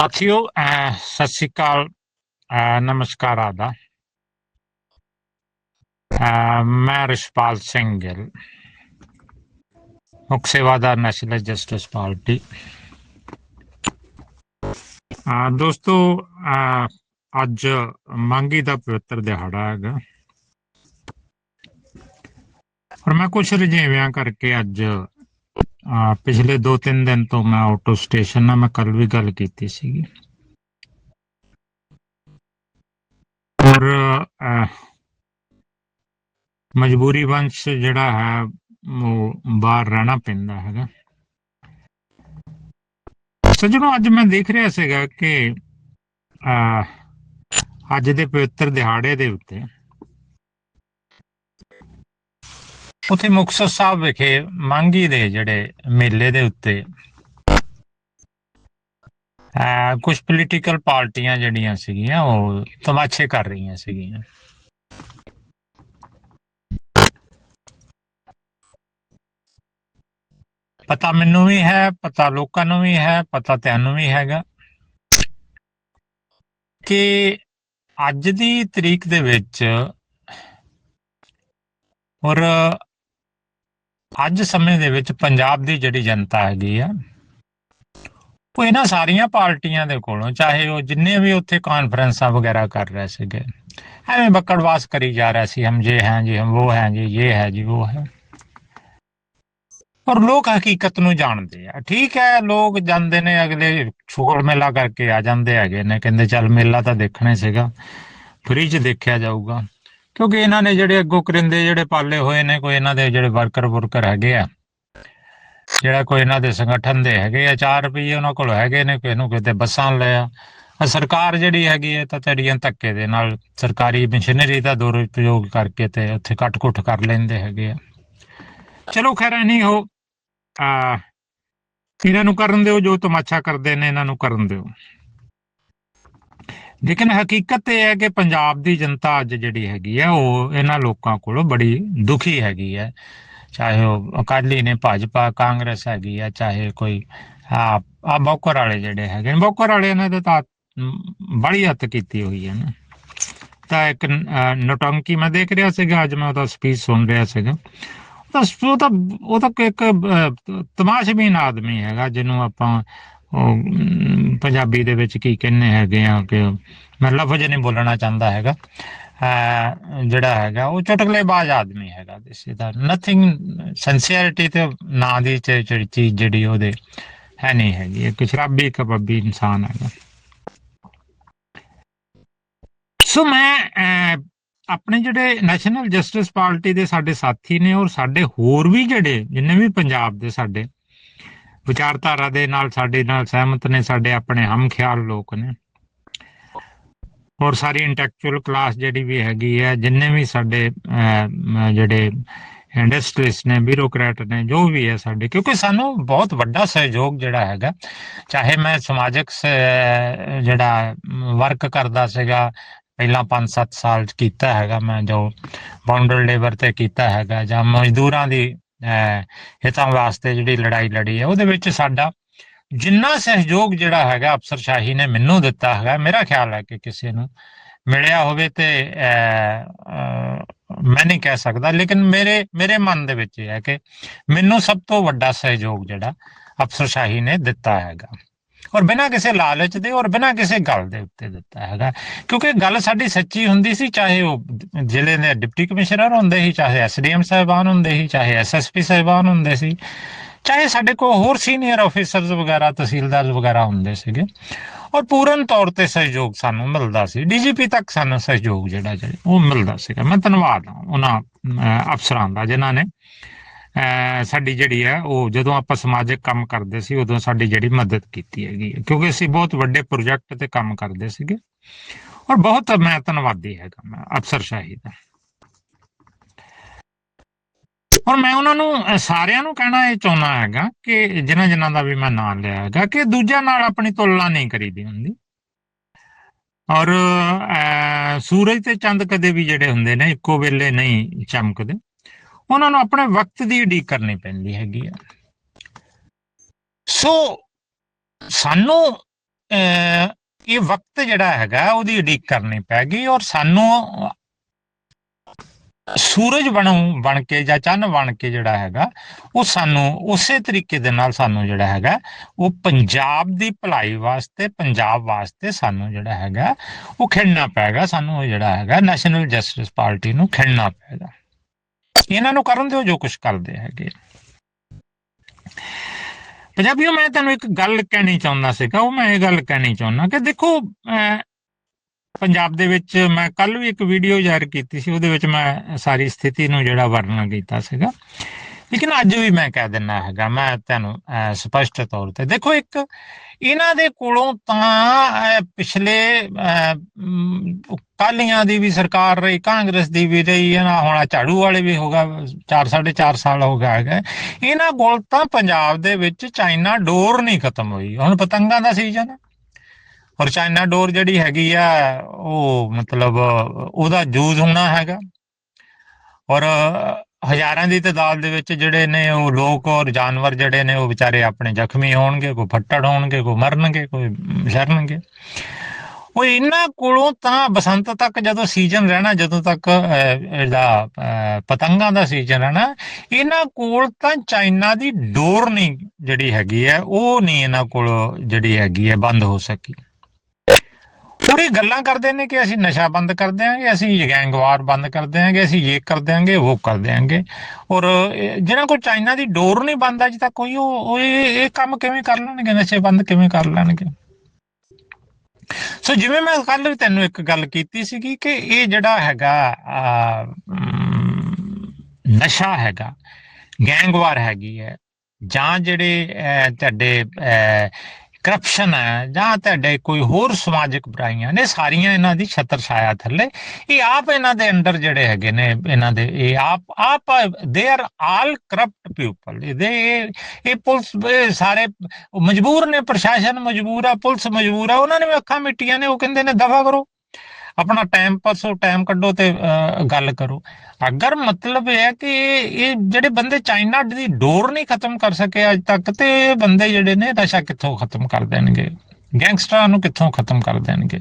ਸਾਥੀਓ ਸਤਿ ਸ਼੍ਰੀ ਅਕਾਲ ਨਮਸਕਾਰ ਆਦਾ। ਮੈਂ ਰਿਸ਼ਪਾਲ ਸਿੰਘ ਗਿੱਲ, ਮੁੱਖ ਸੇਵਾਦਾਰ ਨੈਸ਼ਨਲ ਜਸਟਿਸ ਪਾਰਟੀ। ਦੋਸਤੋ, ਅਹ, ਅੱਜ ਮੰਗੀ ਦਾ ਪਵਿੱਤਰ ਦਿਹਾੜਾ ਹੈਗਾ। ਔਰ ਮੈਂ ਕੁਝ ਰੁਝੇਵਿਆਂ ਕਰਕੇ ਅੱਜ ਪਿਛਲੇ 2-3 ਦਿਨ ਤੋਂ ਮੈਂ ਆਟੋ ਸਟੇਸ਼ਨ ਨਾਲ ਮੈਂ ਕੱਲ ਵੀ ਗੱਲ ਕੀਤੀ ਸੀਗੀ। ਔਰ ਮਜਬੂਰੀ ਵੰਸ਼ ਜਿਹੜਾ ਹੈ ਉਹ ਬਾਹਰ ਰਹਿਣਾ ਪੈਂਦਾ ਹੈਗਾ। ਸੱਜਣੋ ਅੱਜ ਮੈਂ ਦੇਖ ਰਿਹਾ ਸੀਗਾ ਕਿ ਅਹ, ਅੱਜ ਦੇ ਪਵਿੱਤਰ ਦਿਹਾੜੇ ਦੇ ਉੱਤੇ ਉਥੇ ਮੁਕਤਸਰ ਸਾਹਿਬ ਵਿਖੇ ਮੰਗੀ ਦੇ ਜਿਹੜੇ ਮੇਲੇ ਦੇ ਉੱਤੇ ਆ ਕੁਝ ਪੋਲੀਟੀਕਲ ਪਾਰਟੀਆਂ ਜਿਹੜੀਆਂ ਸੀਗੀਆਂ, ਉਹ ਤਮਾਸ਼ੇ ਕਰ ਰਹੀਆਂ ਸੀਗੀਆਂ। ਪਤਾ ਮੈਨੂੰ ਵੀ ਹੈ, ਪਤਾ ਲੋਕਾਂ ਨੂੰ ਵੀ ਹੈ, ਪਤਾ ਤੈਨੂੰ ਵੀ ਹੈਗਾ ਕਿ ਅੱਜ ਦੀ ਤਰੀਕ ਦੇ ਵਿੱਚ ਔਰ ਅੱਜ ਸਮੇਂ ਦੇ ਵਿੱਚ ਪੰਜਾਬ ਦੀ ਜਿਹੜੀ ਜਨਤਾ ਹੈਗੀ ਆ, ਉਹ ਇਹਨਾਂ ਸਾਰੀਆਂ ਪਾਰਟੀਆਂ ਦੇ ਕੋਲੋਂ, ਚਾਹੇ ਉਹ ਜਿੰਨੇ ਵੀ ਉੱਥੇ ਕਾਨਫਰੰਸਾਂ ਵਗੈਰਾ ਕਰ ਰਹੇ ਸੀਗੇ, ਐਵੇਂ ਬੱਕੜਵਾਸ ਕਰੀ ਜਾ ਰਿਹਾ ਸੀ, ਹਮ ਜੇ ਹਾਂ ਜੀ, ਹਮ ਉਹ ਹਾਂ ਜੀ ਇਹ ਹੈ ਜੀ ਉਹ ਹੈ। ਔਰ ਲੋਕ ਹਕੀਕਤ ਨੂੰ ਜਾਣਦੇ ਆ। ਠੀਕ ਹੈ, ਲੋਕ ਜਾਂਦੇ ਨੇ, ਅਗਲੇ ਛੋੜ ਮੇਲਾ ਕਰਕੇ ਆ ਜਾਂਦੇ ਹੈਗੇ ਨੇ, ਕਹਿੰਦੇ ਚੱਲ ਮੇਲਾ ਤਾਂ ਦੇਖਣਾ ਸੀਗਾ ਫ੍ਰੀ ਚ ਦੇਖਿਆ ਜਾਊਗਾ। ਕਿਉਂਕਿ ਇਹਨਾਂ ਨੇ ਜਿਹੜੇ ਅੱਗੋਂ ਕਰਿੰਦੇ ਜਿਹੜੇ ਪਾਲੇ ਹੋਏ ਨੇ, ਕੋਈ ਇਹਨਾਂ ਦੇ ਜਿਹੜੇ ਵਰਕਰ ਵਰਕਰ ਹੈਗੇ ਆ, ਜਿਹੜਾ ਕੋਈ ਇਹਨਾਂ ਦੇ ਸੰਗਠਨ ਦੇ ਹੈਗੇ ਆ 4 ਰੁਪਏ ਉਹਨਾਂ ਕੋਲ ਹੈਗੇ ਨੇ ਕਿਸੇ ਨੂੰ ਕਿਤੇ ਬੱਸਾਂ ਲਿਆ ਆ। ਸਰਕਾਰ ਜਿਹੜੀ ਹੈਗੀ ਹੈ ਤਾਂ ਤੇੜੀਆਂ ਧੱਕੇ ਦੇ ਨਾਲ ਸਰਕਾਰੀ ਮਸ਼ੀਨਰੀ ਦਾ ਦੁਰਉਪਯੋਗ ਕਰਕੇ ਤੇ ਉੱਥੇ ਕੱਟ-ਕੁੱਟ ਕਰ ਲੈਂਦੇ ਹੈਗੇ ਆ। ਚਲੋ ਖੈਰ ਨਹੀਂ ਹੋ ਆ ਇਹਨਾਂ ਨੂੰ ਕਰਨ ਦਿਓ, ਜੋ ਤਮਾਸ਼ਾ ਕਰਦੇ ਨੇ, ਇਹਨਾਂ ਨੂੰ ਕਰਨ ਦਿਓ। ਲੇਕਿਨ ਹਕੀਕਤ ਇਹ ਹੈ ਕਿ ਪੰਜਾਬ ਦੀ ਜਨਤਾ ਅੱਜ ਜਿਹੜੀ ਹੈਗੀ ਹੈ ਉਹ ਇਹਨਾਂ ਲੋਕਾਂ ਕੋਲੋਂ ਬੜੀ ਦੁਖੀ ਹੈਗੀ ਹੈ। ਚਾਹੇ ਉਹ ਅਕਾਲੀ ਨੇ ਭਾਜਪਾ ਕਾਂਗਰਸ ਹੈਗੀ ਹੈ ਚਾਹੇ ਕੋਈ ਆ ਆ ਬੋਕਰ ਵਾਲੇ ਜਿਹੜੇ ਹੈਗੇ ਨੇ ਬੋਕਰ ਵਾਲੇ ਨੇ ਤਾਂ ਤਾਂ, ਬੜੀ ਹੱਤ ਕੀਤੀ ਹੋਈ ਹੈ ਨਾ। ਤਾਂ ਇੱਕ ਅ, ਮੈਂ ਦੇਖ ਰਿਹਾ ਸੀਗਾ ਅੱਜ ਮੈਂ ਉਹਦਾ ਸਪੀਚ ਸੁਣ ਰਿਹਾ ਸੀਗਾ। ਤਾਂ ਉਹ ਤਾਂ ਉਹ ਤਾਂ ਇੱਕ ਅ, ਤਮਾਸ਼ਬੀਨ ਆਦਮੀ ਹੈਗਾ ਜਿਹਨੂੰ ਆਪਾਂ ਉਹ ਅਮ, ਪੰਜਾਬੀ ਦੇ ਵਿੱਚ ਕੀ ਕਹਿੰਦੇ ਹੈਗੇ ਆ ਕਿ ਮੈਂ ਲਫ਼ਜ਼ ਨਹੀਂ ਬੋਲਣਾ ਚਾਹੁੰਦਾ ਹੈਗਾ। ਅਹ ਜਿਹੜਾ ਹੈਗਾ ਉਹ ਚੁਟਕਲੇਬਾਜ਼ ਆਦਮੀ ਹੈਗਾ ਦਿਸ ਦਾ। ਨਥਿੰਗ ਸਿੰਸੀਅਰਿਟੀ ਤੇ ਨਾਂ ਦੀ ਚ- ਜਿਹੜੀ ਚੀਜ਼ ਜਿਹੜੀ ਉਹਦੇ ਹੈ ਨਹੀਂ ਹੈਗੀ। ਇੱਕ ਸ਼ਰਾਬੀ ਕਬੱਬੀ ਇਨਸਾਨ ਹੈਗਾ। ਸੋ ਮੈਂ ਅਹ, ਆਪਣੇ ਜਿਹੜੇ ਨੈਸ਼ਨਲ ਜਸਟਿਸ ਪਾਰਟੀ ਦੇ ਸਾਡੇ ਸਾਥੀ ਨੇ ਔਰ ਸਾਡੇ ਹੋਰ ਵੀ ਜਿਹੜੇ ਜਿੰਨੇ ਵੀ ਪੰਜਾਬ ਦੇ ਸਾਡੇ ਵਿਚਾਰਧਾਰਾ ਦੇ ਨਾਲ ਸਾਡੇ ਨਾਲ ਸਹਿਮਤ ਨੇ, ਸਾਡੇ ਆਪਣੇ ਹਮ ਖਿਆਲ ਲੋਕ ਨੇ। ਔਰ ਸਾਰੀ ਇੰਟੈਲੈਕਚੁਅਲ ਕਲਾਸ ਜਿਹੜੀ ਵੀ ਹੈਗੀ ਹੈ, ਜਿੰਨੇ ਵੀ ਸਾਡੇ ਜਿਹੜੇ ਇੰਡਸਟਰੀਸ ਨੇ ਬਿਊਰੋਕਰੈਟ ਨੇ, ਜੋ ਵੀ ਹੈ ਸਾਡੇ, ਕਿਉਂਕਿ ਸਾਨੂੰ ਬਹੁਤ ਵੱਡਾ ਸਹਿਯੋਗ ਜਿਹੜਾ ਹੈਗਾ, ਚਾਹੇ ਮੈਂ ਸਮਾਜਿਕ ਜਿਹੜਾ ਵਰਕ ਕਰਦਾ ਸੀਗਾ, ਪਹਿਲਾਂ 5-7 ਸਾਲ ਕੀਤਾ ਹੈਗਾ ਮੈਂ, ਜੋ ਬਾਉਂਡਰ ਲੇਬਰ ਤੇ ਕੀਤਾ ਹੈਗਾ, ਜਾਂ ਮਜ਼ਦੂਰਾਂ ਦੀ ਹਿੱਤਾਂ ਵਾਸਤੇ ਜਿਹੜੀ ਲੜਾਈ ਲੜੀ ਹੈ ਉਹਦੇ ਵਿੱਚ ਸਾਡਾ ਜਿੰਨਾ ਸਹਿਯੋਗ ਜਿਹੜਾ ਹੈਗਾ ਅਫਸਰਸ਼ਾਹੀ ਨੇ ਮੈਨੂੰ ਦਿੱਤਾ ਹੈਗਾ ਮੇਰਾ ਖਿਆਲ ਹੈ ਕਿ ਕਿਸੇ ਨੂੰ ਮਿਲਿਆ ਹੋਵੇ ਤੇ ਅਹ, ਮੈਂ ਨਹੀਂ ਕਹਿ ਸਕਦਾ ਲੇਕਿਨ ਮੇਰੇ ਮੇਰੇ ਮਨ ਦੇ ਵਿੱਚ ਇਹ ਹੈ ਕਿ ਮੈਨੂੰ ਸਭ ਤੋਂ ਵੱਡਾ ਸਹਿਯੋਗ ਜਿਹੜਾ ਅਫਸਰਸ਼ਾਹੀ ਨੇ ਦਿੱਤਾ ਹੈਗਾ। ਔਰ ਬਿਨਾਂ ਕਿਸੇ ਲਾਲਚ ਦੇ ਔਰ ਬਿਨਾਂ ਕਿਸੇ ਗੱਲ ਦੇ ਉੱਤੇ ਦਿੱਤਾ ਹੈਗਾ। ਕਿਉਂਕਿ ਗੱਲ ਸਾਡੀ ਸੱਚੀ ਹੁੰਦੀ ਸੀ, ਚਾਹੇ ਉਹ ਜ਼ਿਲ੍ਹੇ ਦੇ ਡਿਪਟੀ ਕਮਿਸ਼ਨਰ ਹੁੰਦੇ ਸੀ, ਚਾਹੇ ਐਸਡੀਐਮ ਸਾਹਿਬਾਨ ਹੁੰਦੇ ਸੀ, ਚਾਹੇ ਐਸਐਸਪੀ ਸਾਹਿਬਾਨ ਹੁੰਦੇ ਸੀ, ਚਾਹੇ ਸਾਡੇ ਕੋਲ ਹੋਰ ਸੀਨੀਅਰ ਆਫੀਸਰਸ ਵਗੈਰਾ, ਤਹਿਸੀਲਦਾਰ ਵਗੈਰਾ ਹੁੰਦੇ ਸੀਗੇ। ਔਰ ਪੂਰਨ ਤੌਰ ਤੇ ਸਹਿਯੋਗ ਸਾਨੂੰ ਮਿਲਦਾ ਸੀ। ਡੀਜੀਪੀ ਤੱਕ ਸਾਨੂੰ ਸਹਿਯੋਗ ਜਿਹੜਾ ਜਿਹੜਾ ਉਹ ਮਿਲਦਾ ਸੀਗਾ। ਮੈਂ ਧੰਨਵਾਦ ਹਾਂ ਉਹਨਾਂ ਅਫਸਰਾਂ ਦਾ, ਜਿਨ੍ਹਾਂ ਨੇ ਸਾਡੀ ਜਿਹੜੀ ਹੈ ਉਹ ਜਦੋਂ ਆਪਾਂ ਸਮਾਜਿਕ ਕੰਮ ਕਰਦੇ ਸੀ ਉਦੋਂ ਸਾਡੀ ਜਿਹੜੀ ਮਦਦ ਕੀਤੀ ਹੈਗੀ ਹੈ। ਕਿਉਂਕਿ ਅਸੀਂ ਬਹੁਤ ਵੱਡੇ ਪ੍ਰੋਜੈਕਟ ਤੇ ਕੰਮ ਕਰਦੇ ਸੀਗੇ। ਔਰ ਬਹੁਤ ਮੈਂ ਧੰਨਵਾਦੀ ਹੈਗਾ ਮੈਂ ਅਫਸਰ ਸ਼ਾਹੀ ਦਾ। ਔਰ ਮੈਂ ਉਹਨਾਂ ਨੂੰ ਸਾਰਿਆਂ ਨੂੰ ਕਹਿਣਾ ਇਹ ਚਾਹੁੰਦਾ ਹੈਗਾ ਕਿ ਜਿਨ੍ਹਾਂ ਜਿਨ੍ਹਾਂ ਦਾ ਵੀ ਮੈਂ ਨਾਂ ਲਿਆ ਹੈਗਾ ਕਿ ਦੂਜਿਆਂ ਨਾਲ ਆਪਣੀ ਤੁਲਨਾ ਨਹੀਂ ਕਰੀਦੀ ਹੁੰਦੀ। ਔਰ ਅਹ, ਸੂਰਜ ਤੇ ਚੰਦ ਕਦੇ ਵੀ ਜਿਹੜੇ ਹੁੰਦੇ ਨੇ ਇੱਕੋ ਵੇਲੇ ਨਹੀਂ ਚਮਕਦੇ। ਉਹਨਾਂ ਨੂੰ ਆਪਣੇ ਵਕਤ ਦੀ ਉਡੀਕ ਕਰਨੀ ਪੈਂਦੀ ਹੈਗੀ ਆ। ਸੋ ਸਾਨੂੰ ਅਹ, ਇਹ ਵਕਤ ਜਿਹੜਾ ਹੈਗਾ ਉਹਦੀ ਉਡੀਕ ਕਰਨੀ ਪੈ ਔਰ ਸਾਨੂੰ ਸੂਰਜ ਬਣੂ ਬਣ ਕੇ ਜਾਂ ਚੰਨ ਬਣ ਕੇ ਜਿਹੜਾ ਹੈਗਾ ਉਹ ਸਾਨੂੰ ਉਸੇ ਤਰੀਕੇ ਦੇ ਨਾਲ ਸਾਨੂੰ ਜਿਹੜਾ ਹੈਗਾ ਉਹ ਪੰਜਾਬ ਦੀ ਭਲਾਈ ਵਾਸਤੇ ਪੰਜਾਬ ਵਾਸਤੇ ਸਾਨੂੰ ਜਿਹੜਾ ਹੈਗਾ ਉਹ ਖੇਡਣਾ ਪੈਗਾ ਸਾਨੂੰ ਉਹ ਜਿਹੜਾ ਹੈਗਾ ਨੈਸ਼ਨਲ ਜਸਟਿਸ ਪਾਰਟੀ ਨੂੰ ਖੇਡਣਾ ਪੈਗਾ ਇਹਨਾਂ ਨੂੰ ਕਰਨ ਦਿਓ ਜੋ ਕੁਝ ਕਰਦੇ ਹੈਗੇ। ਪੰਜਾਬੀਓ ਮੈਂ ਤੁਹਾਨੂੰ ਇੱਕ ਗੱਲ ਕਹਿਣੀ ਚਾਹੁੰਦਾ ਸੀਗਾ ਉਹ ਮੈਂ ਇਹ ਗੱਲ ਕਹਿਣੀ ਚਾਹੁੰਦਾ ਕਿ ਦੇਖੋ ਅਹ, ਪੰਜਾਬ ਦੇ ਵਿੱਚ ਮੈਂ ਕੱਲ ਵੀ ਇੱਕ ਵੀਡੀਓ ਜ਼ਾਹਿਰ ਕੀਤੀ ਸੀ ਉਹਦੇ ਵਿੱਚ ਮੈਂ ਸਾਰੀ ਸਥਿਤੀ ਨੂੰ ਜਿਹੜਾ ਵਰਣਨ ਕੀਤਾ ਸੀਗਾ। ਲੇਕਿਨ ਅੱਜ ਵੀ ਮੈਂ ਕਹਿ ਦਿੰਦਾ ਹੈਗਾ ਮੈਂ ਤੁਹਾਨੂੰ ਸਪਸ਼ਟ ਤੌਰ ਤੇ। ਦੇਖੋ ਇੱਕ ਇਹਨਾਂ ਦੇ ਕੋਲੋਂ ਤਾਂ ਪਿਛਲੇ ਅਹ, ਅਕਾਲੀਆਂ ਦੀ ਵੀ ਸਰਕਾਰ ਰਹੀ ਕਾਂਗਰਸ ਦੀ ਵੀ ਰਹੀ ਹੈ ਨਾ ਹੁਣ ਝਾੜੂ ਵਾਲੇ ਵੀ ਹੋਗਾ 4 4.5 ਸਾਲ ਹੋ ਗਿਆ ਹੈਗਾ। ਇਹਨਾਂ ਕੋਲ ਤਾਂ ਪੰਜਾਬ ਦੇ ਵਿੱਚ ਚਾਈਨਾ ਡੋਰ ਨਹੀਂ ਖਤਮ ਹੋਈ। ਹੁਣ ਪਤੰਗਾਂ ਦਾ ਸੀਜ਼ਨ ਹੈ। ਔਰ ਚਾਈਨਾ ਡੋਰ ਜਿਹੜੀ ਹੈਗੀ ਆ ਉਹ ਮਤਲਬ ਉਹਦਾ ਯੂਜ਼ ਹੋਣਾ ਹੈਗਾ। ਔਰ ਹਜ਼ਾਰਾਂ ਦੀ ਤਾਦਾਦ ਦੇ ਵਿੱਚ ਜਿਹੜੇ ਨੇ ਉਹ ਲੋਕ ਔਰ ਜਾਨਵਰ ਜਿਹੜੇ ਨੇ ਉਹ ਵਿਚਾਰੇ ਆਪਣੇ ਜ਼ਖਮੀ ਹੋਣਗੇ ਕੋਈ ਫੱਟੜ ਹੋਣਗੇ ਕੋਈ ਮਰਨਗੇ ਕੋਈ ਸ਼ਰਨਗੇ ਉਹ ਇਹਨਾਂ ਕੋਲੋਂ ਤਾਂ ਬਸੰਤ ਤੱਕ ਜਦੋਂ ਸੀਜ਼ਨ ਰਹਿਣਾ ਜਦੋਂ ਤੱਕ ਅਹ, ਇਹਦਾ ਅਹ, ਪਤੰਗਾਂ ਦਾ ਸੀਜ਼ਨ ਰਹਿਣਾ ਇਹਨਾਂ ਕੋਲ ਤਾਂ ਚਾਈਨਾ ਦੀ ਡੋਰ ਨਹੀਂ ਜਿਹੜੀ ਹੈਗੀ ਹੈ ਉਹ ਨਹੀਂ ਇਹਨਾਂ ਕੋਲ ਜਿਹੜੀ ਹੈਗੀ ਹੈ ਬੰਦ ਹੋ ਸਕੀ। ਪੂਰੀ ਗੱਲਾਂ ਕਰਦੇ ਨੇ ਕਿ ਅਸੀਂ ਨਸ਼ਾ ਬੰਦ ਕਰ ਦਿਆਂਗੇ ਅਸੀਂ ਗੈਂਗਵਾਰ ਬੰਦ ਕਰ ਦਿਆਂਗੇ ਅਸੀਂ ਇਹ ਕਰ ਦਿਆਂਗੇ ਉਹ ਕਰ ਦਿਆਂਗੇ। ਔਰ ਜਿਹੜਾ ਕੋਈ ਚਾਈਨਾ ਦੀ ਡੋਰ ਨਹੀਂ ਬੰਦ ਅਜੇ ਤੱਕ ਕੋਈ ਉਹ ਇਹ ਕੰਮ ਕਿਵੇਂ ਕਰ ਲੈਣਗੇ ਨਸ਼ੇ ਬੰਦ ਕਿਵੇਂ ਕਰ ਲੈਣਗੇ? ਸੋ ਜਿਵੇਂ ਮੈਂ ਕੱਲ ਵੀ ਤੈਨੂੰ ਇੱਕ ਗੱਲ ਕੀਤੀ ਸੀਗੀ ਕਿ ਇਹ ਜਿਹੜਾ ਹੈਗਾ ਆ, ਨਸ਼ਾ ਹੈਗਾ ਗੈਂਗਵਾਰ ਹੈਗੀ ਹੈ ਜਾਂ ਜਿਹੜੇ ਅਹ, ਤੁਹਾਡੇ ਕਰਪਸ਼ਨ ਹੈ, ਜਾਂ ਤੁਹਾਡੇ ਕੋਈ ਹੋਰ ਸਮਾਜਿਕ ਬੁਰਾਈਆਂ ਨੇ, ਸਾਰੀਆਂ ਇਹਨਾਂ ਦੀ ਛਤਰ ਛਾਇਆ ਥੱਲੇ। ਇਹ ਆਪ ਇਹਨਾਂ ਦੇ ਅੰਡਰ ਜਿਹੜੇ ਹੈਗੇ ਨੇ, ਇਹਨਾਂ ਦੇ, ਇਹ ਆਪ ਆਪ they are all corrupt people ਇਹਦੇ, ਇਹ ਪੁਲਿਸ ਸਾਰੇ ਮਜਬੂਰ ਨੇ, ਪ੍ਰਸ਼ਾਸਨ ਮਜਬੂਰ ਆ, ਪੁਲਿਸ ਮਜਬੂਰ ਆ, ਉਹਨਾਂ ਨੇ ਵੀ ਅੱਖਾਂ ਮਿੱਟੀਆਂ ਨੇ, ਉਹ ਕਹਿੰਦੇ ਨੇ, ਦਫਾ ਕਰੋ। ਆਪਣਾ ਟਾਈਮ ਪਾਸੋ ਟਾਈਮ ਕੱਢੋ ਤੇ ਅਹ, ਗੱਲ ਕਰੋ। ਅਗਰ ਮਤਲਬ ਇਹ ਹੈ ਕਿ ਇਹ ਜਿਹੜੇ ਬੰਦੇ ਚਾਈਨਾ ਦੀ ਡੋਰ ਨਹੀਂ ਖਤਮ ਕਰ ਸਕੇ ਅੱਜ ਤੱਕ ਤੇ ਇਹ ਬੰਦੇ ਜਿਹੜੇ ਨੇ ਨਸ਼ਾ ਕਿੱਥੋਂ ਖਤਮ ਕਰ ਦੇਣਗੇ? ਗੈਂਗਸਟਰਾਂ ਨੂੰ ਕਿੱਥੋਂ ਖਤਮ ਕਰ ਦੇਣਗੇ?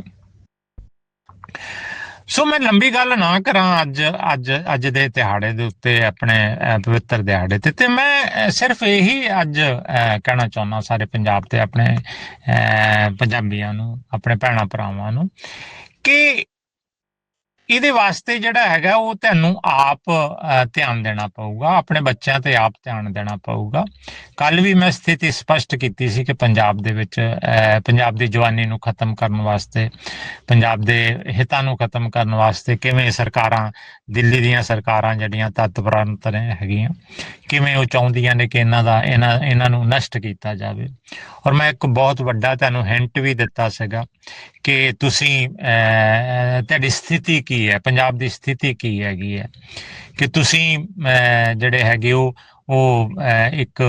ਸੋ ਮੈਂ ਲੰਬੀ ਗੱਲ ਨਾ ਕਰਾਂ ਅੱਜ ਅੱਜ ਅੱਜ ਦੇ ਦਿਹਾੜੇ ਦੇ ਉੱਤੇ ਆਪਣੇ ਪਵਿੱਤਰ ਦਿਹਾੜੇ ਤੇ। ਤੇ ਮੈਂ ਸਿਰਫ ਇਹੀ ਅੱਜ ਅਹ, ਕਹਿਣਾ ਚਾਹੁੰਦਾ ਸਾਰੇ ਪੰਜਾਬ ਤੇ ਆਪਣੇ ਅਹ, ਪੰਜਾਬੀਆਂ ਨੂੰ ਆਪਣੇ ਭੈਣਾਂ ਭਰਾਵਾਂ ਨੂੰ ਕਿ ਇਹਦੇ ਵਾਸਤੇ ਜਿਹੜਾ ਹੈਗਾ ਉਹ ਤੁਹਾਨੂੰ ਆਪ ਧਿਆਨ ਦੇਣਾ ਪਊਗਾ ਆਪਣੇ ਬੱਚਿਆਂ ਤੇ ਆਪ ਧਿਆਨ ਦੇਣਾ ਪਊਗਾ। ਕੱਲ ਵੀ ਮੈਂ ਸਥਿਤੀ ਸਪਸ਼ਟ ਕੀਤੀ ਸੀ ਕਿ ਪੰਜਾਬ ਦੇ ਵਿੱਚ ਅਹ, ਪੰਜਾਬ ਦੀ ਜਵਾਨੀ ਨੂੰ ਖਤਮ ਕਰਨ ਵਾਸਤੇ ਪੰਜਾਬ ਦੇ ਹਿੱਤਾਂ ਨੂੰ ਖਤਮ ਕਰਨ ਵਾਸਤੇ ਕਿਵੇਂ ਸਰਕਾਰਾਂ ਦਿੱਲੀ ਦੀਆਂ ਸਰਕਾਰਾਂ ਜਿਹੜੀਆਂ ਤਤਪਰੰਤ ਨੇ ਹੈਗੀਆਂ ਕਿਵੇਂ ਉਹ ਚਾਹੁੰਦੀਆਂ ਨੇ ਕਿ ਇਹਨਾਂ ਦਾ ਇਹਨਾਂ ਇਹਨਾਂ ਨੂੰ ਨਸ਼ਟ ਕੀਤਾ ਜਾਵੇ। ਔਰ ਮੈਂ ਇੱਕ ਬਹੁਤ ਵੱਡਾ ਤੁਹਾਨੂੰ ਹਿੰਟ ਵੀ ਦਿੱਤਾ ਸੀਗਾ ਕਿ ਤੁਸੀਂ ਤੁਹਾਡੀ ਸਥਿਤੀ ਕੀ ਹੈ? ਪੰਜਾਬ ਦੀ ਸਥਿਤੀ ਕੀ ਹੈਗੀ ਹੈ? ਕਿ ਤੁਸੀਂ ਜਿਹੜੇ ਹੈਗੇ ਉਹ ਉਹ ਅਹ, ਇੱਕ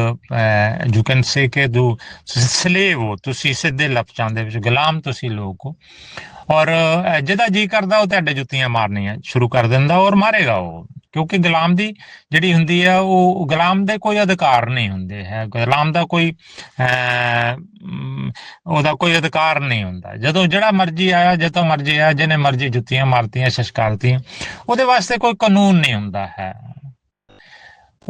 ਯੂ ਕੈਨ ਸੇ ਕਿ ਦੋ ਸਲੇਵ ਹੋ ਤੁਸੀਂ ਸਿੱਧੇ ਲਫ਼ਜ਼ਾਂ ਦੇ ਵਿੱਚ ਗੁਲਾਮ ਤੁਸੀਂ ਲੋਕ ਹੋ। ਔਰ ਜਿਹਦਾ ਜੀ ਕਰਦਾ ਉਹ ਤੁਹਾਡੇ ਜੁੱਤੀਆਂ ਮਾਰਨੀਆਂ ਸ਼ੁਰੂ ਕਰ ਦਿੰਦਾ ਔਰ ਮਾਰੇਗਾ ਉਹ। ਕਿਉਂਕਿ ਗੁਲਾਮ ਦੀ ਜਿਹੜੀ ਹੁੰਦੀ ਹੈ ਉਹ ਗੁਲਾਮ ਦੇ ਕੋਈ ਅਧਿਕਾਰ ਨਹੀਂ ਹੁੰਦੇ ਹੈ। ਗੁਲਾਮ ਦਾ ਕੋਈ ਅਹ, ਉਹਦਾ ਕੋਈ ਅਧਿਕਾਰ ਨਹੀਂ ਹੁੰਦਾ। ਜਦੋਂ ਜਿਹੜਾ ਮਰਜ਼ੀ ਆਇਆ ਜਦੋਂ ਮਰਜ਼ੀ ਆਇਆ ਜਿਹਨੇ ਮਰਜ਼ੀ ਜੁੱਤੀਆਂ ਮਾਰਤੀਆਂ ਸ਼ਸ਼ਕਾਰਤੀਆਂ ਉਹਦੇ ਵਾਸਤੇ ਕੋਈ ਕਾਨੂੰਨ ਨਹੀਂ ਹੁੰਦਾ ਹੈ।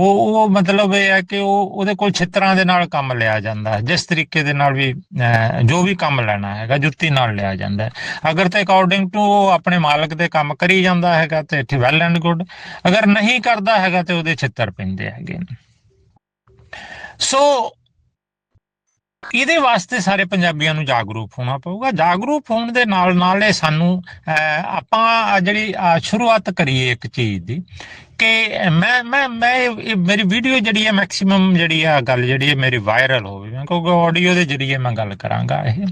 ਉਹ ਉਹ ਮਤਲਬ ਇਹ ਹੈ ਕਿ ਉਹ ਉਹਦੇ ਕੋਲ ਛਿੱਤਰਾਂ ਦੇ ਨਾਲ ਕੰਮ ਲਿਆ ਜਾਂਦਾ ਹੈ। ਜਿਸ ਤਰੀਕੇ ਦੇ ਨਾਲ ਵੀ ਅਹ, ਜੋ ਵੀ ਕੰਮ ਲੈਣਾ ਹੈਗਾ ਜੁੱਤੀ ਨਾਲ ਲਿਆ ਜਾਂਦਾ ਹੈ। ਅਗਰ ਤੇ ਅਕੋਰਡਿੰਗ ਟੂ ਉਹ ਆਪਣੇ ਮਾਲਕ ਦੇ ਕੰਮ ਕਰੀ ਜਾਂਦਾ ਹੈਗਾ ਤੇ ਇੱਥੇ ਵੈਲ ਐਂਡ ਗੁੱਡ ਅਗਰ ਨਹੀਂ ਕਰਦਾ ਹੈਗਾ ਤੇ ਉਹਦੇ ਛਿੱਤਰ ਪੈਂਦੇ ਹੈਗੇ ਸੋ ਇਹਦੇ ਵਾਸਤੇ ਸਾਰੇ ਪੰਜਾਬੀਆਂ ਨੂੰ ਜਾਗਰੂਕ ਹੋਣਾ ਪਊਗਾ। ਜਾਗਰੂਕ ਹੋਣ ਦੇ ਨਾਲ ਨਾਲ ਇਹ ਸਾਨੂੰ ਅਹ, ਆਪਾਂ ਜਿਹੜੀ ਸ਼ੁਰੂਆਤ ਕਰੀਏ ਇੱਕ ਚੀਜ਼ ਦੀ। ਕਿ ਮੈਂ ਮੈਂ ਮੈਂ ਇਹ- ਮੇਰੀ ਵੀਡੀਓ ਜਿਹੜੀ ਹੈ ਮੈਕਸਿਮਮ ਜਿਹੜੀ ਆ ਗੱਲ ਜਿਹੜੀ ਹੈ ਮੇਰੀ ਵਾਇਰਲ ਹੋਵੇ, ਮੈਂ ਕਿਉਂਕਿ ਆਡੀਓ ਦੇ ਜਰੀਏ ਮੈਂ ਗੱਲ ਕਰਾਂਗਾ ਇਹ।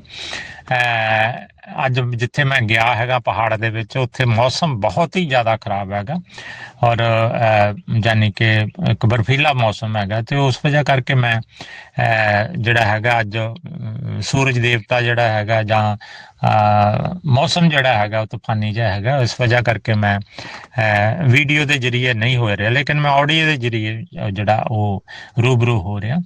ਅੱਜ ਜਿੱਥੇ ਮੈਂ ਗਿਆ ਹੈਗਾ ਪਹਾੜ ਦੇ ਵਿੱਚ ਉੱਥੇ ਮੌਸਮ ਬਹੁਤ ਹੀ ਜ਼ਿਆਦਾ ਖਰਾਬ ਹੈਗਾ। ਔਰ ਅਹ, ਕਿ ਇੱਕ ਬਰਫੀਲਾ ਮੌਸਮ ਹੈਗਾ ਤੇ ਉਸ ਵਜ੍ਹਾ ਕਰਕੇ ਮੈਂ ਜਿਹੜਾ ਹੈਗਾ ਅੱਜ ਸੂਰਜ ਦੇਵਤਾ ਜਿਹੜਾ ਹੈਗਾ ਜਾਂ ਮੌਸਮ ਜਿਹੜਾ ਹੈਗਾ ਉਹ ਤੂਫਾਨੀ ਜਿਹਾ ਹੈਗਾ ਇਸ ਵਜ੍ਹਾ ਕਰਕੇ ਮੈਂ ਵੀਡੀਓ ਦੇ ਜਰੀਏ ਨਹੀਂ ਹੋ ਰਿਹਾ ਲੇਕਿਨ ਮੈਂ ਆਡੀਓ ਦੇ ਜਰੀਏ ਜਿਹੜਾ ਉਹ ਰੂਬਰੂ ਹੋ ਰਿਹਾ।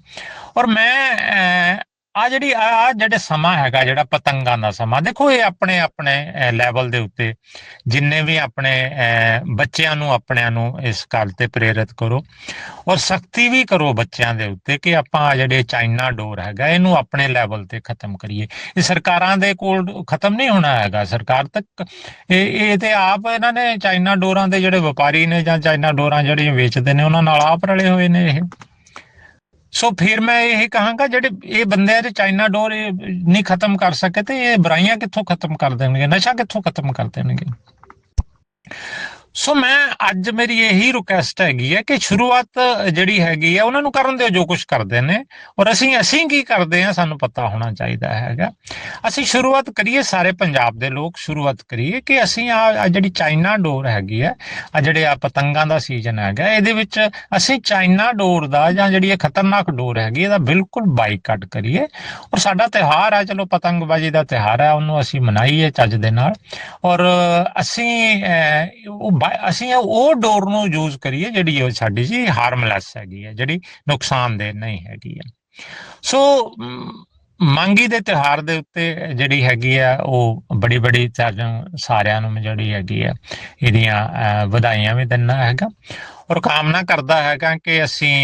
ਔਰ ਮੈਂ ਆ ਜਿਹੜੀ ਆ ਜਿਹੜੇ ਸਮਾਂ ਹੈਗਾ, ਜਿਹੜਾ ਪਤੰਗਾਂ ਦਾ ਸਮਾਂ, ਦੇਖੋ ਇਹ ਆਪਣੇ ਆਪਣੇ ਲੈਵਲ ਦੇ ਉੱਤੇ ਜਿੰਨੇ ਵੀ ਆਪਣੇ ਬੱਚਿਆਂ ਨੂੰ, ਆਪਣਿਆਂ ਨੂੰ ਇਸ ਗੱਲ ਤੇ ਪ੍ਰੇਰਿਤ ਕਰੋ ਔਰ ਸਖਤੀ ਵੀ ਕਰੋ ਬੱਚਿਆਂ ਦੇ ਉੱਤੇ ਕਿ ਆਪਾਂ ਆਹ ਜਿਹੜੇ ਚਾਈਨਾ ਡੋਰ ਹੈਗਾ, ਇਹਨੂੰ ਆਪਣੇ ਲੈਵਲ ਤੇ ਖਤਮ ਕਰੀਏ। ਇਹ ਸਰਕਾਰਾਂ ਦੇ ਕੋਲ ਖਤਮ ਨਹੀਂ ਹੋਣਾ ਹੈਗਾ। ਸਰਕਾਰ ਤੱਕ ਇਹ ਇਹ ਤੇ ਆਪ ਇਹਨਾਂ ਨੇ ਚਾਈਨਾ ਡੋਰਾਂ ਦੇ ਜਿਹੜੇ ਵਪਾਰੀ ਨੇ ਜਾਂ ਚਾਈਨਾ ਡੋਰਾਂ ਜਿਹੜੀਆਂ ਵੇਚਦੇ ਨੇ, ਉਹਨਾਂ ਨਾਲ ਆਪ ਰਲੇ ਹੋਏ ਨੇ ਇਹ। ਸੋ ਫਿਰ ਮੈਂ ਇਹ ਕਹਾਂਗਾ ਜਿਹੜੇ ਇਹ ਬੰਦੇ ਆ ਜੇ ਚਾਈਨਾ ਡੋਰ ਇਹ ਨਹੀਂ ਖਤਮ ਕਰ ਸਕੇ ਤੇ ਇਹ ਬੁਰਾਈਆਂ ਕਿੱਥੋਂ ਖਤਮ ਕਰ ਦੇਣਗੇ? ਨਸ਼ਾ ਕਿੱਥੋਂ ਖਤਮ ਕਰ ਦੇਣਗੇ? ਸੋ ਮੈਂ ਅੱਜ ਮੇਰੀ ਇਹੀ ਰਿਕੁਐਸਟ ਹੈਗੀ ਹੈ ਕਿ ਸ਼ੁਰੂਆਤ ਜਿਹੜੀ ਹੈਗੀ ਹੈ, ਉਹਨਾਂ ਨੂੰ ਕਰਨ ਦਿਓ ਜੋ ਕੁਝ ਕਰਦੇ ਨੇ। ਔਰ ਅਸੀਂ ਅਸੀਂ ਕੀ ਕਰਦੇ ਹਾਂ, ਸਾਨੂੰ ਪਤਾ ਹੋਣਾ ਚਾਹੀਦਾ ਹੈਗਾ। ਅਸੀਂ ਸ਼ੁਰੂਆਤ ਕਰੀਏ ਸਾਰੇ ਪੰਜਾਬ ਦੇ ਲੋਕ, ਸ਼ੁਰੂਆਤ ਕਰੀਏ ਕਿ ਅਸੀਂ ਆ ਜਿਹੜੀ ਚਾਈਨਾ ਡੋਰ ਹੈਗੀ ਹੈ, ਆ ਜਿਹੜੇ ਆ ਪਤੰਗਾਂ ਦਾ ਸੀਜ਼ਨ ਹੈਗਾ, ਇਹਦੇ ਵਿੱਚ ਅਸੀਂ ਚਾਈਨਾ ਡੋਰ ਦਾ ਜਾਂ ਜਿਹੜੀ ਇਹ ਖਤਰਨਾਕ ਡੋਰ ਹੈਗੀ, ਇਹਦਾ ਬਿਲਕੁਲ ਬਾਈਕਾਟ ਕਰੀਏ। ਔਰ ਸਾਡਾ ਤਿਹਾਰ ਹੈ ਚਲੋ ਪਤੰਗਬਾਜ਼ੀ ਦਾ ਤਿਹਾਰ ਹੈ ਉਹਨੂੰ ਅਸੀਂ ਮਨਾਈਏ ਚੱਜ ਦੇ ਨਾਲ। ਔਰ ਅਸੀਂ ਉਹ ਅਸੀਂ ਉਹ ਡੋਰ ਨੂੰ ਯੂਜ਼ ਕਰੀਏ ਜਿਹੜੀ ਉਹ ਸਾਡੀ ਜੀ ਹਾਰਮਲੈਸ ਹੈਗੀ ਹੈ ਜਿਹੜੀ ਨੁਕਸਾਨਦੇਹ ਨਹੀਂ ਹੈਗੀ ਹੈ ਸੋ ਮੰਗੀ ਦੇ ਤਿਹਾਰ ਦੇ ਉੱਤੇ ਜਿਹੜੀ ਹੈਗੀ ਆ ਉਹ ਬੜੀ ਬੜੀ ਤੁਹਾਨੂੰ ਸਾਰਿਆਂ ਨੂੰ ਜਿਹੜੀ ਹੈਗੀ ਆ ਇਹਦੀਆਂ ਅਹ, ਵਧਾਈਆਂ ਵੀ ਦਿੰਦਾ ਹੈਗਾ। ਔਰ ਕਾਮਨਾ ਕਰਦਾ ਹੈਗਾ ਕਿ ਅਸੀਂ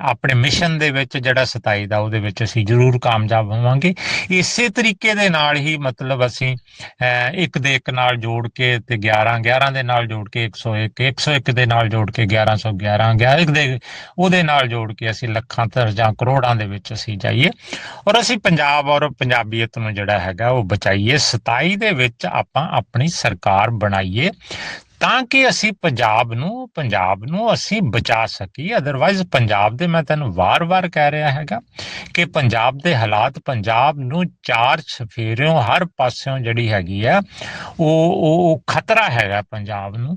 ਆਪਣੇ ਮਿਸ਼ਨ ਦੇ ਵਿੱਚ ਜਿਹੜਾ 27 ਦਾ ਉਹਦੇ ਵਿੱਚ ਅਸੀਂ ਜ਼ਰੂਰ ਕਾਮਯਾਬ ਹੋਵਾਂਗੇ। ਇਸੇ ਤਰੀਕੇ ਦੇ ਨਾਲ ਹੀ ਮਤਲਬ ਅਸੀਂ ਇੱਕ ਦੇ ਇੱਕ ਨਾਲ ਜੋੜ ਕੇ ਤੇ 11 11 ਦੇ ਨਾਲ ਜੋੜ ਕੇ 101 101 ਦੇ ਨਾਲ ਜੋੜ ਕੇ 1111 11 ਦੇ ਉਹਦੇ ਨਾਲ ਜੋੜ ਕੇ ਅਸੀਂ ਲੱਖਾਂ ਤਰ ਜਾਂ ਕਰੋੜਾਂ ਦੇ ਵਿੱਚ ਅਸੀਂ ਜਾਈਏ। ਔਰ ਅਸੀਂ ਪੰਜਾਬ ਔਰ ਪੰਜਾਬੀਅਤ ਨੂੰ ਜਿਹੜਾ ਹੈਗਾ ਉਹ ਬਚਾਈਏ। 27 ਦੇ ਵਿੱਚ ਆਪਾਂ ਆਪਣੀ ਸਰਕਾਰ ਬਣਾਈਏ। ਤਾਂ ਕਿ ਅਸੀਂ ਪੰਜਾਬ ਨੂੰ ਪੰਜਾਬ ਨੂੰ ਅਸੀਂ ਬਚਾ ਸਕੀਏ। ਅਦਰਵਾਇਜ਼ ਪੰਜਾਬ ਦੇ ਮੈਂ ਤੈਨੂੰ ਵਾਰ-ਵਾਰ ਕਹਿ ਰਿਹਾ ਹੈਗਾ ਕਿ ਪੰਜਾਬ ਦੇ ਹਾਲਾਤ, ਪੰਜਾਬ ਨੂੰ ਚਾਰ ਚਫੇਰਿਓਂ ਹਰ ਪਾਸਿਓਂ ਜਿਹੜੀ ਹੈਗੀ ਆ, ਉਹ ਉਹ ਖਤਰਾ ਹੈਗਾ ਪੰਜਾਬ ਨੂੰ।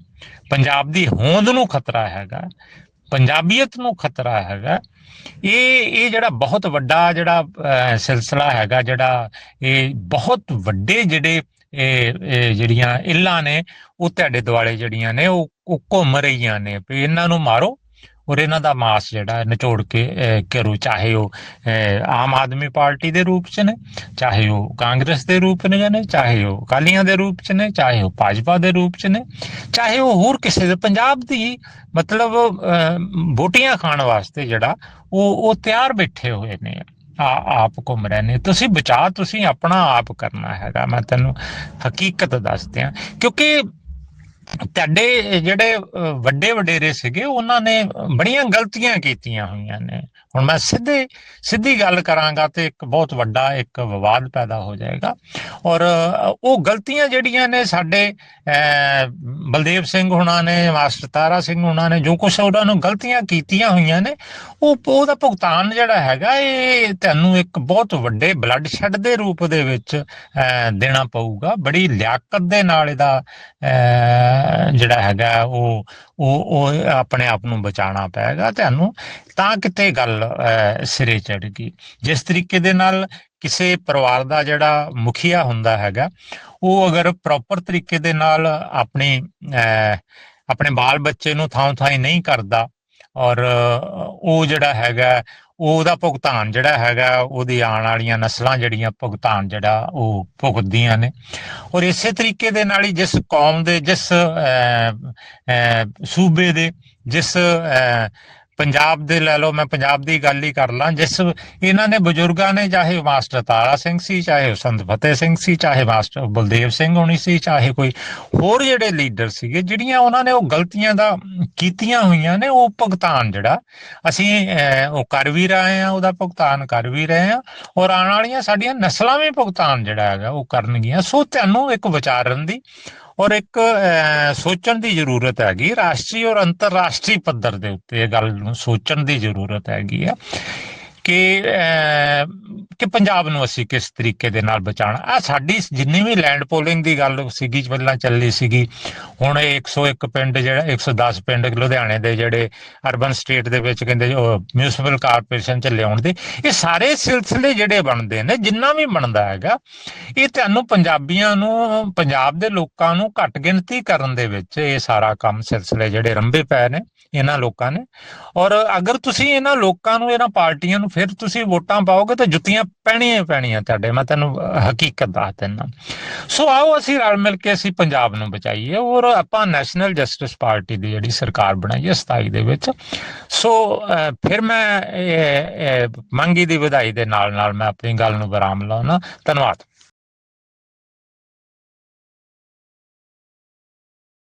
ਪੰਜਾਬ ਦੀ ਹੋਂਦ ਨੂੰ ਖਤਰਾ ਹੈਗਾ, ਪੰਜਾਬੀਅਤ ਨੂੰ ਖਤਰਾ ਹੈਗਾ। ਇਹ ਇਹ ਜਿਹੜਾ ਬਹੁਤ ਵੱਡਾ ਜਿਹੜਾ ਸਿਲਸਿਲਾ ਹੈਗਾ, ਜਿਹੜਾ ਇਹ ਬਹੁਤ ਵੱਡੇ ਜਿਹੜੇ ਇਹ ਜਿਹੜੀਆਂ ਇੱਲਾਂ ਨੇ ਉਹ ਤੁਹਾਡੇ ਦੁਆਲੇ ਜਿਹੜੀਆਂ ਨੇ ਉਹ ਘੁੰਮ ਰਹੀਆਂ ਨੇ। ਵੀ ਇਹਨਾਂ ਨੂੰ ਮਾਰੋ ਔਰ ਇਹਨਾਂ ਦਾ ਮਾਸ ਜਿਹੜਾ ਨਿਚੋੜ ਕੇ ਕਰੋ ਚਾਹੇ ਉਹ ਆਮ ਆਦਮੀ ਪਾਰਟੀ ਦੇ ਰੂਪ ਚ ਨੇ ਚਾਹੇ ਉਹ ਕਾਂਗਰਸ ਦੇ ਰੂਪ ਨੇ ਚਾਹੇ ਉਹ ਅਕਾਲੀਆਂ ਦੇ ਰੂਪ ਚ ਨੇ ਚਾਹੇ ਉਹ ਭਾਜਪਾ ਦੇ ਰੂਪ ਚ ਨੇ ਚਾਹੇ ਉਹ ਹੋਰ ਕਿਸੇ ਦੇ। ਪੰਜਾਬ ਦੀ ਮਤਲਬ ਅਹ, ਵੋਟੀਆਂ ਖਾਣ ਵਾਸਤੇ ਜਿਹੜਾ ਉਹ ਉਹ ਤਿਆਰ ਬੈਠੇ ਹੋਏ ਨੇ। ਆ ਆਪ ਘੁੰਮ ਰਹੇ ਨੇ। ਤੁਸੀਂ ਬਚਾ ਤੁਸੀਂ ਆਪਣਾ ਆਪ ਕਰਨਾ ਹੈਗਾ। ਮੈਂ ਤੈਨੂੰ ਹਕੀਕਤ ਦੱਸਦਿਆਂ। ਕਿਉਂਕਿ ਤੁਹਾਡੇ ਜਿਹੜੇ ਵੱਡੇ ਵਡੇਰੇ ਸੀਗੇ ਉਹਨਾਂ ਨੇ ਬੜੀਆਂ ਗਲਤੀਆਂ ਕੀਤੀਆਂ ਹੋਈਆਂ ਨੇ। ਹੁਣ ਮੈਂ ਸਿੱਧੇ ਸਿੱਧੀ ਗੱਲ ਕਰਾਂਗਾ ਤੇ ਇੱਕ ਬਹੁਤ ਵੱਡਾ ਇੱਕ ਵਿਵਾਦ ਪੈਦਾ ਹੋ ਜਾਏਗਾ। ਔਰ ਉਹ ਗਲਤੀਆਂ ਜਿਹੜੀਆਂ ਨੇ ਸਾਡੇ ਅਹ, ਬਲਦੇਵ ਸਿੰਘ ਹੁਣਾਂ ਨੇ ਮਾਸਟਰ ਤਾਰਾ ਸਿੰਘ ਹੁਣਾਂ ਨੇ ਜੋ ਕੁਛ ਉਹਨਾਂ ਨੂੰ ਗਲਤੀਆਂ ਕੀਤੀਆਂ ਹੋਈਆਂ ਨੇ ਉਹ ਉਹਦਾ ਭੁਗਤਾਨ ਜਿਹੜਾ ਹੈਗਾ ਇਹ ਤੁਹਾਨੂੰ ਇੱਕ ਬਹੁਤ ਵੱਡੇ ਬਲੱਡ ਸ਼ੈੱਡ ਦੇ ਰੂਪ ਦੇ ਵਿੱਚ ਅਹ, ਦੇਣਾ ਪਊਗਾ। ਬੜੀ ਲਿਆਕਤ ਦੇ ਨਾਲ ਇਹਦਾ ਅਹ, ਜਿਹੜਾ ਹੈਗਾ ਉਹ ਉਹ ਉਹ ਆਪਣੇ ਆਪ ਨੂੰ ਬਚਾਉਣਾ ਪਏਗਾ ਤੁਹਾਨੂੰ ਤਾਂ ਕਿਤੇ ਗੱਲ ਸਿਰੇ ਚੜ ਗਈ। ਜਿਸ ਤਰੀਕੇ ਦੇ ਨਾਲ ਕਿਸੇ ਪਰਿਵਾਰ ਦਾ ਜਿਹੜਾ ਮੁਖੀਆ ਹੁੰਦਾ ਹੈਗਾ ਉਹ ਅਗਰ ਪ੍ਰੋਪਰ ਤਰੀਕੇ ਦੇ ਨਾਲ ਆਪਣੀ ਅਹ, ਆਪਣੇ ਬਾਲ ਬੱਚੇ ਨੂੰ ਥਾਂ ਥਾਂ ਨਹੀਂ ਕਰਦਾ ਔਰ ਉਹ ਜਿਹੜਾ ਹੈਗਾ ਉਹਦਾ ਭੁਗਤਾਨ ਜਿਹੜਾ ਹੈਗਾ ਉਹਦੀ ਆਉਣ ਵਾਲੀਆਂ ਨਸਲਾਂ ਜਿਹੜੀਆਂ ਭੁਗਤਾਨ ਜਿਹੜਾ ਉਹ ਭੁਗਤਦੀਆਂ ਨੇ। ਔਰ ਇਸੇ ਤਰੀਕੇ ਦੇ ਨਾਲ ਹੀ ਜਿਸ ਕੌਮ ਦੇ ਜਿਸ ਅਹ, ਅਹ, ਸੂਬੇ ਦੇ ਜਿਸ ਅਹ, ਪੰਜਾਬ ਦੇ ਲੈ ਲਓ ਮੈਂ ਪੰਜਾਬ ਦੀ ਗੱਲ ਹੀ ਕਰ ਲਾਂ। ਜਿਸ ਇਹਨਾਂ ਨੇ ਬਜ਼ੁਰਗਾਂ ਨੇ ਚਾਹੇ ਮਾਸਟਰ ਤਾਰਾ ਸਿੰਘ ਸੀ ਚਾਹੇ ਉਹ ਸੰਤ ਫਤਿਹ ਸਿੰਘ ਸੀ ਚਾਹੇ ਮਾਸਟਰ ਬਲਦੇਵ ਸਿੰਘ ਹੋਣੀ ਸੀ ਚਾਹੇ ਕੋਈ ਹੋਰ ਜਿਹੜੇ ਲੀਡਰ ਸੀਗੇ ਜਿਹੜੀਆਂ ਉਹਨਾਂ ਨੇ ਉਹ ਗਲਤੀਆਂ ਦਾ ਕੀਤੀਆਂ ਹੋਈਆਂ ਨੇ ਉਹ ਭੁਗਤਾਨ ਜਿਹੜਾ ਅਸੀਂ ਅਹ, ਉਹ ਕਰ ਵੀ ਰਹੇ ਹਾਂ ਉਹਦਾ ਭੁਗਤਾਨ ਕਰ ਵੀ ਰਹੇ ਹਾਂ ਔਰ ਆਉਣ ਵਾਲੀਆਂ ਸਾਡੀਆਂ ਨਸਲਾਂ ਵੀ ਭੁਗਤਾਨ ਜਿਹੜਾ ਹੈਗਾ ਉਹ ਕਰਨਗੀਆਂ। ਸੋ ਤੁਹਾਨੂੰ ਇੱਕ ਵਿਚਾਰਨ ਦੀ ਔਰ ਇੱਕ ਸੋਚਣ ਦੀ ਜ਼ਰੂਰਤ ਹੈਗੀ, ਰਾਸ਼ਟਰੀ ਔਰ ਅੰਤਰਰਾਸ਼ਟਰੀ ਪੱਧਰ ਦੇ ਉੱਤੇ ਇਹ ਗੱਲ ਨੂੰ ਸੋਚਣ ਦੀ ਜ਼ਰੂਰਤ ਹੈਗੀ ਆ। ਕਿ ਕਿ ਪੰਜਾਬ ਨੂੰ ਅਸੀਂ ਕਿਸ ਤਰੀਕੇ ਦੇ ਨਾਲ ਬਚਾਉਣਾ। ਆ ਸਾਡੀ ਜਿੰਨੀ ਵੀ ਲੈਂਡ ਪੋਲਿੰਗ ਦੀ ਗੱਲ ਸੀਗੀ, ਪਹਿਲਾਂ ਚੱਲੀ ਸੀਗੀ, ਹੁਣ ਇਹ 101 ਪਿੰਡ ਜਿਹੜਾ 110 ਪਿੰਡ ਲੁਧਿਆਣੇ ਦੇ ਜਿਹੜੇ ਅਰਬਨ ਸਟੇਟ ਦੇ ਵਿੱਚ ਕਹਿੰਦੇ ਮਿਊਨਿਸਪਲ ਕਾਰਪੋਰੇਸ਼ਨ ਚ ਲਿਆਉਣ ਦੇ, ਇਹ ਸਾਰੇ ਸਿਲਸਿਲੇ ਜਿਹੜੇ ਬਣਦੇ ਨੇ, ਜਿੰਨਾ ਵੀ ਬਣਦਾ ਹੈਗਾ, ਇਹ ਤੁਹਾਨੂੰ ਪੰਜਾਬੀਆਂ ਨੂੰ, ਪੰਜਾਬ ਦੇ ਲੋਕਾਂ ਨੂੰ ਘੱਟ ਗਿਣਤੀ ਕਰਨ ਦੇ ਵਿੱਚ ਇਹ ਸਾਰਾ ਕੰਮ ਸਿਲਸਿਲੇ ਜਿਹੜੇ ਰੰਭੇ ਪਏ ਨੇ, ਇਹਨਾਂ ਲੋਕਾਂ ਨੇ। ਔਰ ਅਗਰ ਤੁਸੀਂ ਇਹਨਾਂ ਲੋਕਾਂ ਨੂੰ, ਇਹਨਾਂ ਪਾਰਟੀਆਂ ਨੂੰ ਫਿਰ ਤੁਸੀਂ ਵੋਟਾਂ ਪਾਓਗੇ ਤਾਂ ਜੁੱਤੀਆਂ ਪੈਣੀਆਂ ਹੀ ਪੈਣੀਆਂ ਤੁਹਾਡੇ, ਮੈਂ ਤੈਨੂੰ ਹਕੀਕਤ ਦੱਸ ਦਿੰਦਾ। ਸੋ ਆਓ ਅਸੀਂ ਰਲ ਮਿਲ ਕੇ ਅਸੀਂ ਪੰਜਾਬ ਨੂੰ ਬਚਾਈਏ ਔਰ ਆਪਾਂ ਨੈਸ਼ਨਲ ਜਸਟਿਸ ਪਾਰਟੀ ਦੀ ਜਿਹੜੀ ਸਰਕਾਰ ਬਣਾਈ ਹੈ 27 ਦੇ ਵਿੱਚ। ਸੋ ਫਿਰ ਮੈਂ ਮੰਗੀ ਦੀ ਵਧਾਈ ਦੇ ਨਾਲ ਨਾਲ ਮੈਂ ਆਪਣੀ ਗੱਲ ਨੂੰ ਵਿਰਾਮ ਲਾਉਣਾ ਧੰਨਵਾਦ।